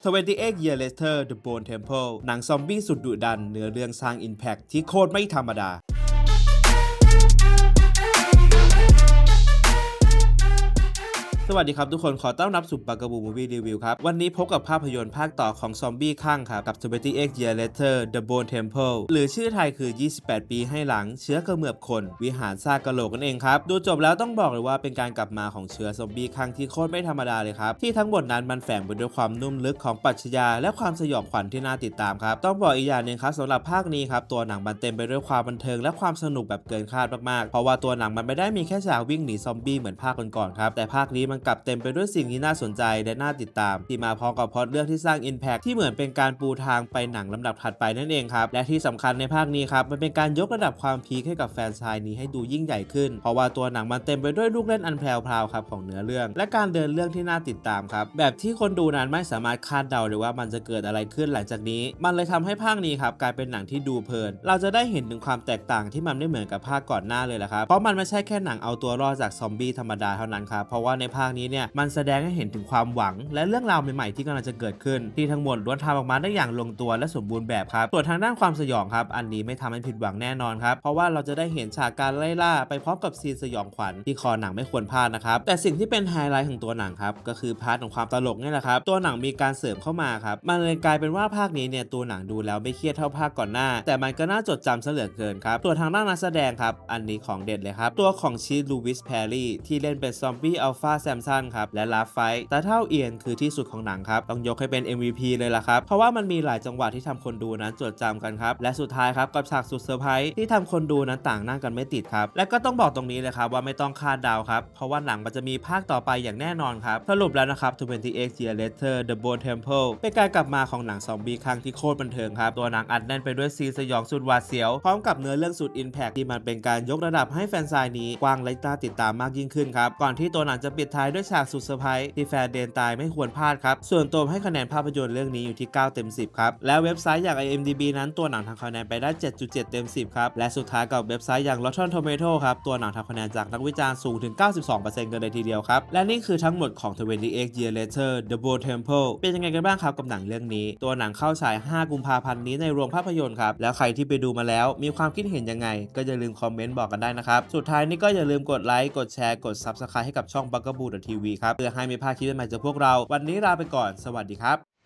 28 Year Later The Bone Temple หนังซอมบี้สุดดุดันเนื้อเรื่องสร้าง Impact ที่โคตรไม่ธรรมดา สวัสดีครับทุกคนขอต้อนรับสู่ปากกบูมูวี่รีวิวครับ วันนี้พบกับภาพยนตร์ภาคต่อของซอมบี้ข้างครับ กับ 28 Year Later The Bone Temple หรือชื่อไทยคือ 28 ปีให้หลัง เชื้อกระเมือบคน วิหารซากกะโหลกนั่นเองครับ ดูจบแล้วต้องบอกเลยว่าเป็นการกลับมาของเชื้อซอมบี้ข้างที่โคตรไม่ธรรมดาเลยครับ ที่ทั้งหมดนั้นมันแฝงไปด้วยความนุ่มลึกของปรัชญาและความสยองขวัญที่น่าติดตามครับต้องบอกอีกอย่างหนึ่งครับสำหรับภาคนี้ครับตัวหนังมันเต็มไปด้วยความบันเทิงและความสนุกแบบเกินคาดมากๆเพราะว่าตัวหนังมันไม่ได้มีแค่ฉากวิ่งหนีซอมบี้เหมือนภาคก่อนๆครับแต่ภาคนี้มันกลับเต็มไปด้วยสิ่งที่น่าสนใจและน่าติดตาม ที่มาพร้อมกับพล็อตเรื่องที่สร้าง Impact ที่เหมือนเป็นการปูทางไปหนังลำดับถัดไปนั่นเองครับ และที่สำคัญในภาคนี้ครับ มันเป็นการยกระดับความพีคให้กับแฟนชายนี้ให้ดูยิ่งใหญ่ขึ้น เพราะว่าตัวหนังมันเต็มไปด้วยลูกเล่นอันแพรวๆครับของเนื้อเรื่อง และการเดินเรื่องที่น่าติดตามครับแบบที่คนดูนั้นไม่สามารถคาดเดาเลยว่ามันจะเกิดอะไรขึ้นหลังจากนี้ มันเลยทำให้ภาคนี้ครับกลายเป็นหนังที่ดูเพลิน เราจะได้เห็นถึงความแตกต่างที่มันไม่เหมือนกับภาคก่อนหน้าเลยแหละครับเพราะมันไม่ใช่แค่หนังเอาตัวรอดจากซอมบี้ธรรมดาเท่านั้นครับเพราะว่าในภาคนี้เนี่ยมันแสดงให้เห็นถึงความหวัง และเรื่องราวใหม่ๆที่กำลังจะเกิดขึ้น ที่ทั้งหมดล้วนทำออกมาได้อย่างลงตัวและสมบูรณ์แบบครับส่วนทางด้านความสยองครับ อันนี้ไม่ทำให้ผิดหวังแน่นอนครับเพราะว่าเราจะได้เห็นฉากการไล่ล่าไปพร้อมกับซีนสยองขวัญที่คอหนังไม่ควรพลาดนะครับแต่สิ่งที่เป็นไฮไลท์ของตัวหนังครับก็คือพาร์ทของความตลกนี่แหละครับตัวหนังมีการเสริมเข้ามาครับมันเลยกลายเป็นว่าภาคนี้เนี่ยตัวหนังดูแล้วไม่เครียดเท่าภาคก่อนหน้า แต่มันก็น่าจดจำเหลือเกินครับส่วทางด้านนักแสดงครับอันนี้ของเด็ดเลยครับตัวของชีลูวิสแพรรี่ที่เล่นเป็นซอมบี้อัลฟาแซมสันครับ และลาไฟแต่เท่าเอียนคือที่สุดของหนังครับ ต้องยกให้เป็น MVP เลยล่ะครับ เพราะว่ามันมีหลายจังหวะที่ทำคนดูนั้นจดจำกันครับ และสุดท้ายครับกับฉากสุดเซอร์ไพรส์ที่ทำคนดูนั้นต่างนั่งกันไม่ติดครับ และก็ต้องบอกตรงนี้เลยครับว่าไม่ต้องคาดเดาครับ เพราะว่าหนังมันจะมีภาคต่อไปอย่างแน่นอนครับ สรุปแล้วนะครับ28 Year Later The Bone Temple เป็นการกลับมาของหนังซอมบี้ครั้งที่โคตรบันเทิงครับ ตัวหนังอัดแน่นไปด้วยซีนสยองสุดหวาดเสียว พร้อมกับเนื้อเรื่องสุดอินแพคที่มันเป็นการยกระดับให้แฟนซายนี้กว้างและน่าติดตามมากยิ่งขึ้นครับ ก่อนที่ตัวหนังจะปิดท้ายด้วยฉากสุดเซอร์ไพรส์ที่แฟนเดนตายไม่ควรพลาดครับ ส่วนตัวให้คะแนนภาพยนตร์เรื่องนี้อยู่ที่ 9 เต็ม 10 ครับ และเว็บไซต์อย่าง IMDb นั้นตัวหนังทำคะแนนไปได้ 7.7 เต็ม 10 ครับ และสุดท้ายกับเว็บไซต์อย่าง Rotten Tomato ครับ ตัวหนังทำคะแนนจากนักวิจารณ์สูงถึง 92%กันเลยทีเดียวครับ และนี่คือทั้งหมดของ 28 Year Later The Bone Temple เป็นยังไงกันบ้างครับกับหนังเรื่องนี้ ตัวหนังเข้าฉาย 5 กุมภาพันธ์นี้ในโรงภาพยนตร์ครับ แล้วใครที่ไปดูมาแล้ว มีความคิดเห็นยังไง ก็อย่าลืมคอมเมนต์บอกกันได้นะครับ สุดท้ายนี้ก็อย่าลืมกดไลค์ กดแชร์ กด Subscribe ให้กับช่อง b u g a ดทีวีครับเพื่อให้ไม่พลาดคลิปใหม่จากพวกเรา วันนี้ลาไปก่อนสวัสดีครับ